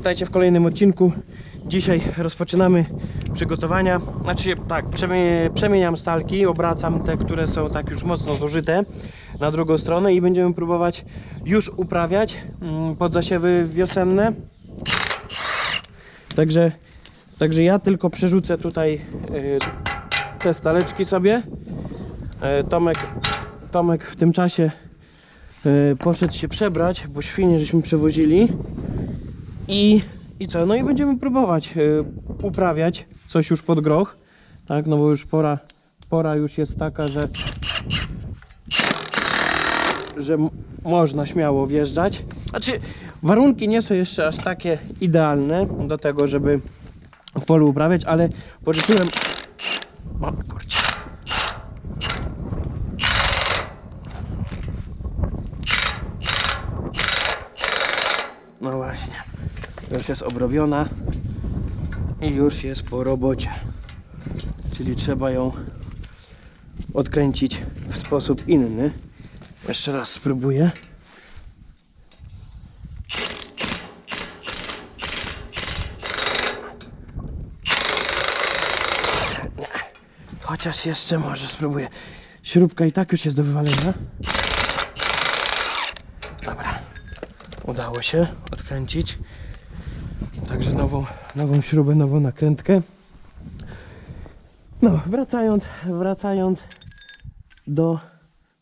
Witajcie w kolejnym odcinku. Dzisiaj rozpoczynamy przygotowania. Znaczy tak, przemie- przemieniam stalki, obracam te, które są tak już mocno zużyte na drugą stronę i będziemy próbować już uprawiać mm, pod zasiewy wiosenne. Także, także ja tylko przerzucę tutaj y, te staleczki sobie. E, Tomek, Tomek w tym czasie e, poszedł się przebrać, bo świnie żeśmy przewozili. I, I co? No i będziemy próbować y, uprawiać coś już pod groch. Tak, no bo już pora, pora już jest taka, że że można śmiało wjeżdżać. Znaczy, warunki nie są jeszcze aż takie idealne do tego, żeby w polu uprawiać, ale pożyczyłem. O kurczę. No właśnie. Już jest obrobiona i już jest po robocie. Czyli trzeba ją odkręcić w sposób inny. Jeszcze raz spróbuję. Chociaż jeszcze może spróbuję. Śrubka i tak już jest do wywalenia. Dobra. Udało się odkręcić. Także nową, nową śrubę, nową nakrętkę. No, wracając, wracając do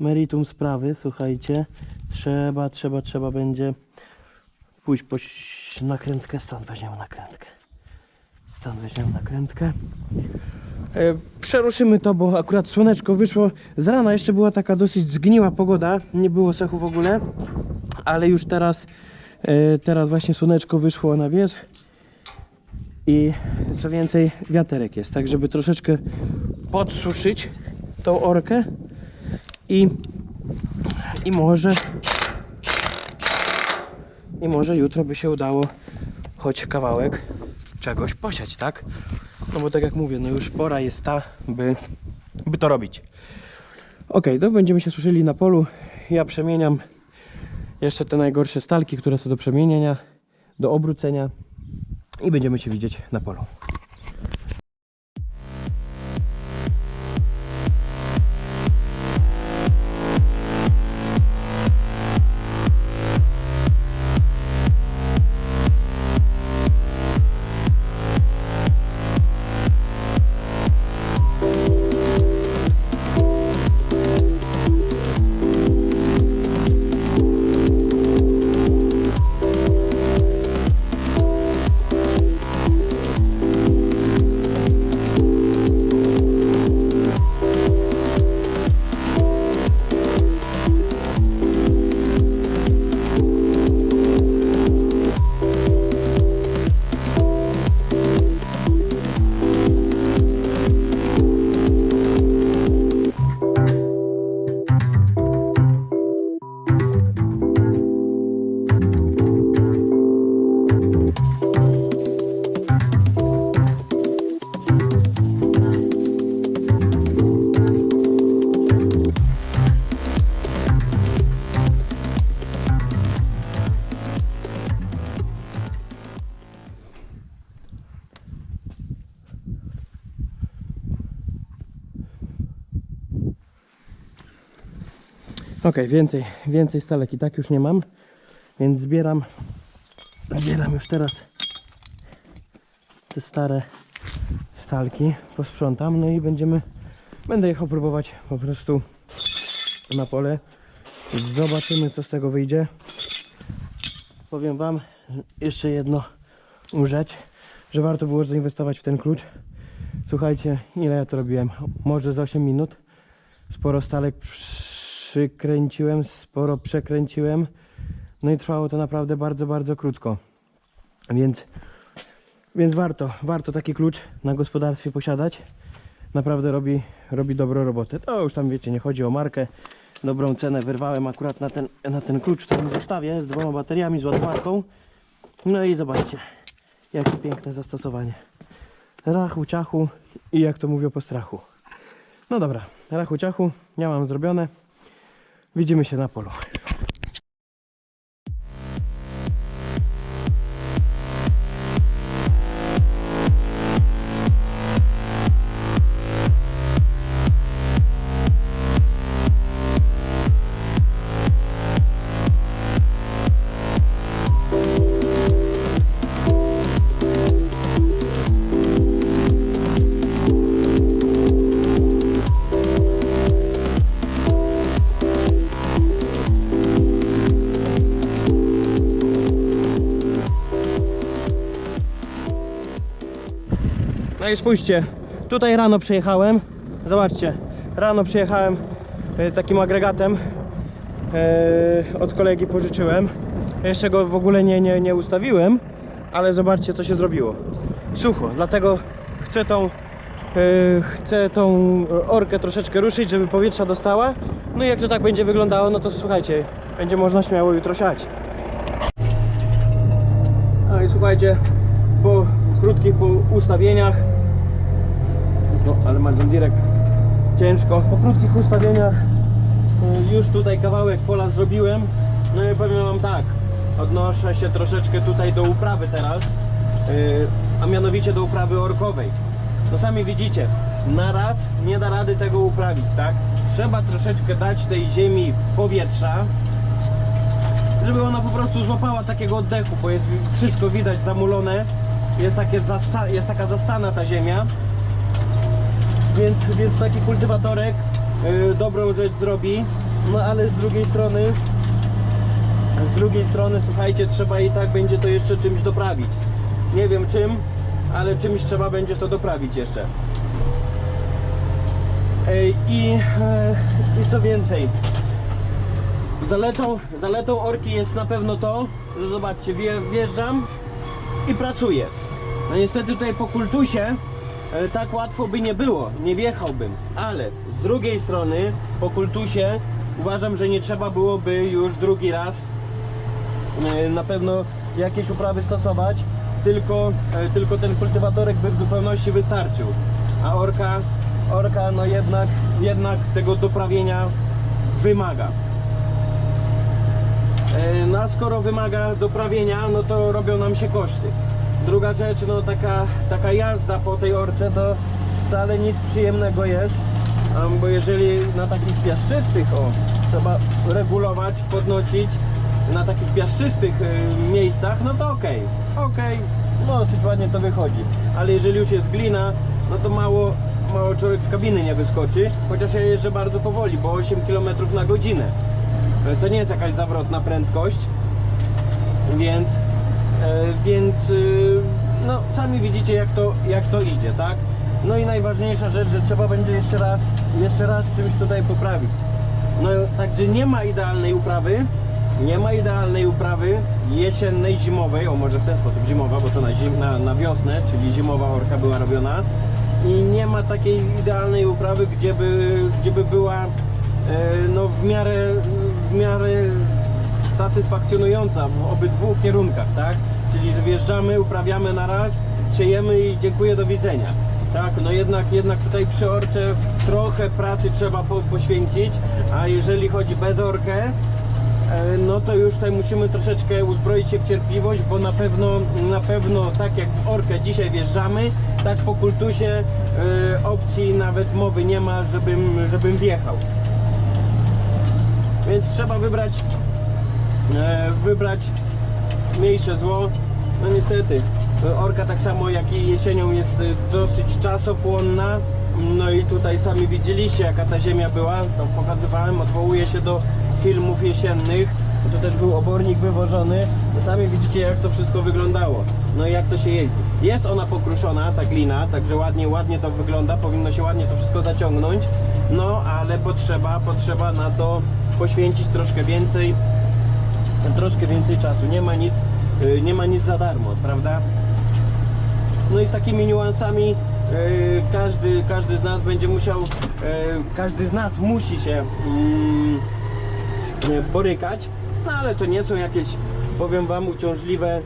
meritum sprawy, słuchajcie, trzeba, trzeba, trzeba będzie pójść po nakrętkę, stąd weźmiemy nakrętkę. Stąd weźmiemy nakrętkę. E, Przeruszymy to, bo akurat słoneczko wyszło. Z rana jeszcze była taka dosyć zgniła pogoda, nie było sechu w ogóle, ale już teraz, teraz właśnie słoneczko wyszło na wierzch i co więcej wiaterek jest, tak żeby troszeczkę podsuszyć tą orkę i, i może i może jutro by się udało choć kawałek czegoś posiać, tak? No bo tak jak mówię, no już pora jest ta, by, by to robić. Ok, to będziemy się suszyli na polu. Ja przemieniam jeszcze te najgorsze stalki, które są do przemienienia, do obrócenia i będziemy się widzieć na polu. Ok, więcej, więcej stalek i tak już nie mam, więc zbieram, zbieram już teraz te stare stalki, posprzątam, no i będziemy, będę jechał próbować po prostu na pole. Zobaczymy co z tego wyjdzie. Powiem Wam jeszcze jedno rzecz, że warto było zainwestować w ten klucz. Słuchajcie, ile ja to robiłem? Może z 8 minut. Sporo stalek przykręciłem, sporo przekręciłem. No i trwało to naprawdę bardzo, bardzo krótko. Więc, więc warto, warto taki klucz na gospodarstwie posiadać. Naprawdę robi, robi dobrą robotę. To już tam wiecie, nie chodzi o markę. Dobrą cenę wyrwałem akurat na ten, na ten klucz, który zostawię z dwoma bateriami, z ładowarką. No i zobaczcie, jakie piękne zastosowanie. Rachu, ciachu i jak to mówią po strachu. No dobra, rachu, ciachu, ja mam zrobione. Widzimy się na polu. No i spójrzcie, tutaj rano przyjechałem. Zobaczcie, rano przyjechałem e, takim agregatem. E, od kolegi pożyczyłem. Jeszcze go w ogóle nie, nie, nie ustawiłem, ale zobaczcie co się zrobiło. Sucho, dlatego chcę tą, e, chcę tą orkę troszeczkę ruszyć, żeby powietrza dostała. No i jak to tak będzie wyglądało, no to słuchajcie, będzie można śmiało jutro siać. No i słuchajcie, po krótkich po ustawieniach, no ale ma Deere ciężko, po krótkich ustawieniach y, już tutaj kawałek pola zrobiłem. No i powiem wam tak, odnoszę się troszeczkę tutaj do uprawy teraz, y, a mianowicie do uprawy orkowej. No sami widzicie, na raz nie da rady tego uprawić, tak? Trzeba troszeczkę dać tej ziemi powietrza, żeby ona po prostu złapała takiego oddechu, bo jest wszystko widać zamulone, jest, takie zassa, jest taka zassana ta ziemia, więc, więc taki kultywatorek y, dobrą rzecz zrobi, no ale z drugiej strony, z drugiej strony, słuchajcie, trzeba i tak będzie to jeszcze czymś doprawić. Nie wiem czym, ale czymś trzeba będzie to doprawić jeszcze. I, e, I co więcej, Zaletą, zaletą orki jest na pewno to, że zobaczcie, wje, wjeżdżam i pracuję. No niestety tutaj po kultusie tak łatwo by nie było, nie wjechałbym, ale z drugiej strony po kultusie uważam, że nie trzeba byłoby już drugi raz e, na pewno jakieś uprawy stosować, tylko, e, tylko ten kultywatorek by w zupełności wystarczył. A orka, orka no jednak, jednak tego doprawienia wymaga. E, No a skoro wymaga doprawienia, no to robią nam się koszty. Druga rzecz, no taka, taka jazda po tej orce to wcale nic przyjemnego jest, bo jeżeli na takich piaszczystych, o, trzeba regulować, podnosić, na takich piaszczystych e, miejscach, no to okej, okej, no dosyć ładnie to wychodzi. Ale jeżeli już jest glina, no to mało, mało człowiek z kabiny nie wyskoczy, chociaż ja jeżdżę bardzo powoli, bo 8 km na godzinę. E, To nie jest jakaś zawrotna prędkość, więc, więc y, no sami widzicie jak to, jak to idzie, tak? No i najważniejsza rzecz, że trzeba będzie jeszcze raz, jeszcze raz czymś tutaj poprawić. No także nie ma idealnej uprawy, nie ma idealnej uprawy jesiennej, zimowej, o może w ten sposób zimowa, bo to na, zim, na, na wiosnę, czyli zimowa orka była robiona i nie ma takiej idealnej uprawy, gdzie by, gdzie by była e, no w miarę, w miarę satysfakcjonująca w obydwu kierunkach, tak? Czyli, wjeżdżamy, uprawiamy na raz, siejemy i dziękuję, do widzenia. Tak, no jednak, jednak tutaj przy orce trochę pracy trzeba po, poświęcić, a jeżeli chodzi bez orkę, e, no to już tutaj musimy troszeczkę uzbroić się w cierpliwość, bo na pewno, na pewno tak jak w orkę dzisiaj wjeżdżamy, tak po kultusie e, opcji nawet mowy nie ma, żebym, żebym wjechał. Więc trzeba wybrać wybrać mniejsze zło. No niestety, e, orka tak samo jak i jesienią jest e, dosyć czasopłonna. No i tutaj sami widzieliście jaka ta ziemia była, to pokazywałem, odwołuję się do filmów jesiennych. Tu też był obornik wywożony. No sami widzicie jak to wszystko wyglądało. No i jak to się jeździ. Jest ona pokruszona, ta glina, także ładnie, ładnie to wygląda, powinno się ładnie to wszystko zaciągnąć. No ale potrzeba, potrzeba na to poświęcić troszkę więcej troszkę więcej czasu. Nie ma nic, y, nie ma nic za darmo, prawda? No i z takimi niuansami y, każdy, każdy z nas będzie musiał, y, każdy z nas musi się mm, borykać, no ale to nie są jakieś, powiem wam, uciążliwe,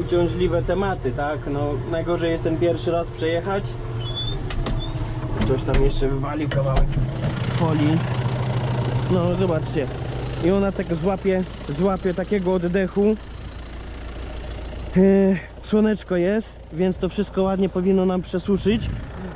uciążliwe tematy, tak? No najgorzej jest ten pierwszy raz przejechać. Ktoś tam jeszcze wywalił kawałek folii. No zobaczcie. I ona tak złapie, złapie takiego oddechu. Yy, Słoneczko jest, więc to wszystko ładnie powinno nam przesuszyć.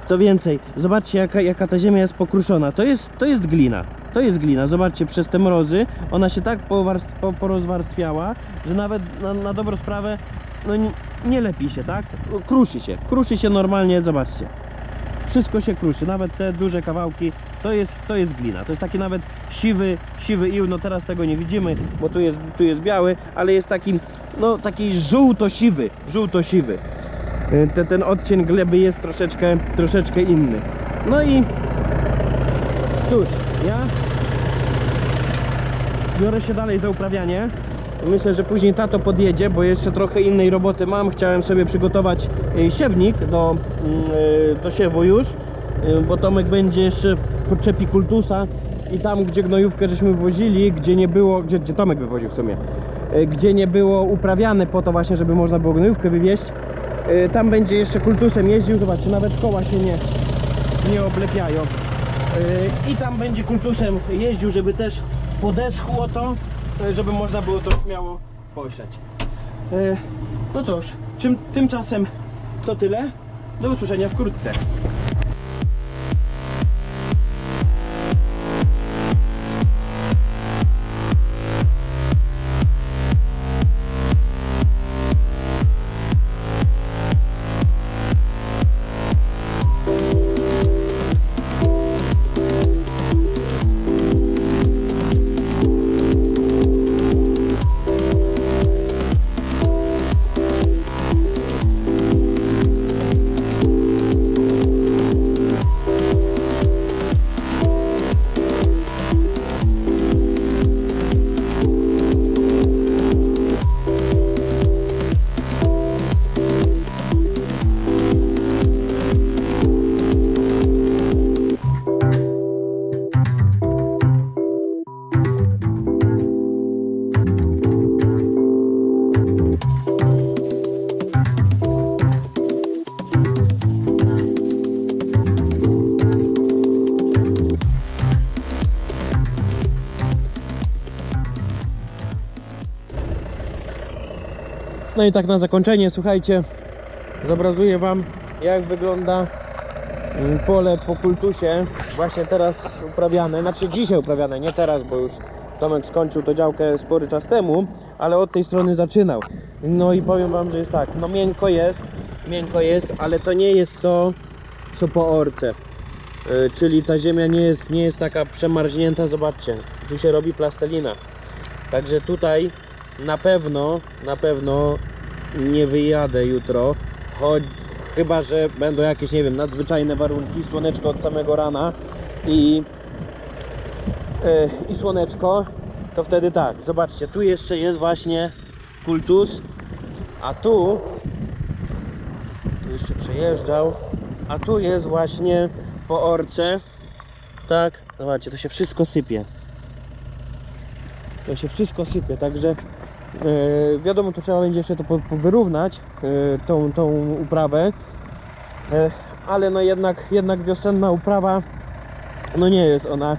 Co więcej, zobaczcie jaka, jaka ta ziemia jest pokruszona. To jest, to jest glina. To jest glina. Zobaczcie, przez te mrozy ona się tak po, porozwarstwiała, że nawet na, na dobrą sprawę no, nie, nie lepi się, tak? Kruszy się. Kruszy się normalnie, zobaczcie wszystko się kruszy, nawet te duże kawałki, to jest, to jest glina, to jest taki nawet siwy, siwy ił, no teraz tego nie widzimy, bo tu jest, tu jest biały, ale jest taki, no taki żółto-siwy, żółto-siwy. y, te, ten odcień gleby jest troszeczkę, troszeczkę inny. No i cóż, ja biorę się dalej za uprawianie. Myślę, że później tato podjedzie, bo jeszcze trochę innej roboty mam. Chciałem sobie przygotować y, siewnik do, mm, y, do siewu już, y, bo Tomek będzie jeszcze podczepi kultusa i tam, gdzie gnojówkę żeśmy wozili, gdzie nie było, gdzie, gdzie Tomek wywoził w sumie, gdzie nie było uprawiane po to właśnie, żeby można było gnojówkę wywieźć, tam będzie jeszcze kultusem jeździł. Zobaczcie, nawet koła się nie, nie oblepiają. I tam będzie kultusem jeździł, żeby też podeschło to, żeby można było to śmiało posiać. Yy, No cóż, tymczasem to tyle. Do usłyszenia wkrótce. No i tak na zakończenie, słuchajcie, zobrazuję Wam jak wygląda mm, pole po kultusie właśnie teraz uprawiane, znaczy dzisiaj uprawiane, nie teraz, bo już Tomek skończył to działkę spory czas temu, ale od tej strony zaczynał. No i powiem Wam, że jest tak, no miękko jest, miękko jest, ale to nie jest to, co po orce. Yy, czyli ta ziemia nie jest, nie jest taka przemarznięta, zobaczcie, tu się robi plastelina. Także tutaj na pewno, na pewno nie wyjadę jutro. Choć, chyba, że będą jakieś, nie wiem, nadzwyczajne warunki, słoneczko od samego rana i, e, i słoneczko, to wtedy tak. Zobaczcie, tu jeszcze jest właśnie kultus, a tu, tu jeszcze przejeżdżał, a tu jest właśnie po orce, tak, zobaczcie, to się wszystko sypie to się wszystko sypie, także wiadomo, tu trzeba będzie jeszcze to wyrównać, e, tą, tą uprawę, e, ale no jednak, jednak wiosenna uprawa, no nie jest ona e,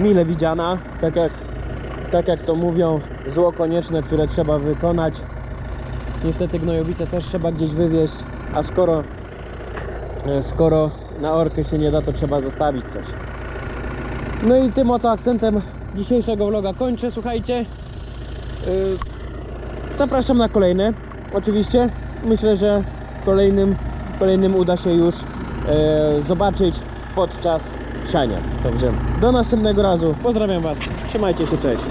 mile widziana, tak jak, tak jak to mówią, zło konieczne, które trzeba wykonać. Niestety gnojowice też trzeba gdzieś wywieźć, a skoro, e, skoro na orkę się nie da, to trzeba zostawić coś. No i tym oto akcentem dzisiejszego vloga kończę. Słuchajcie, zapraszam na kolejne. Oczywiście myślę, że kolejnym, kolejnym uda się już e, zobaczyć podczas siania. Także do następnego razu. Pozdrawiam Was. Trzymajcie się, cześć.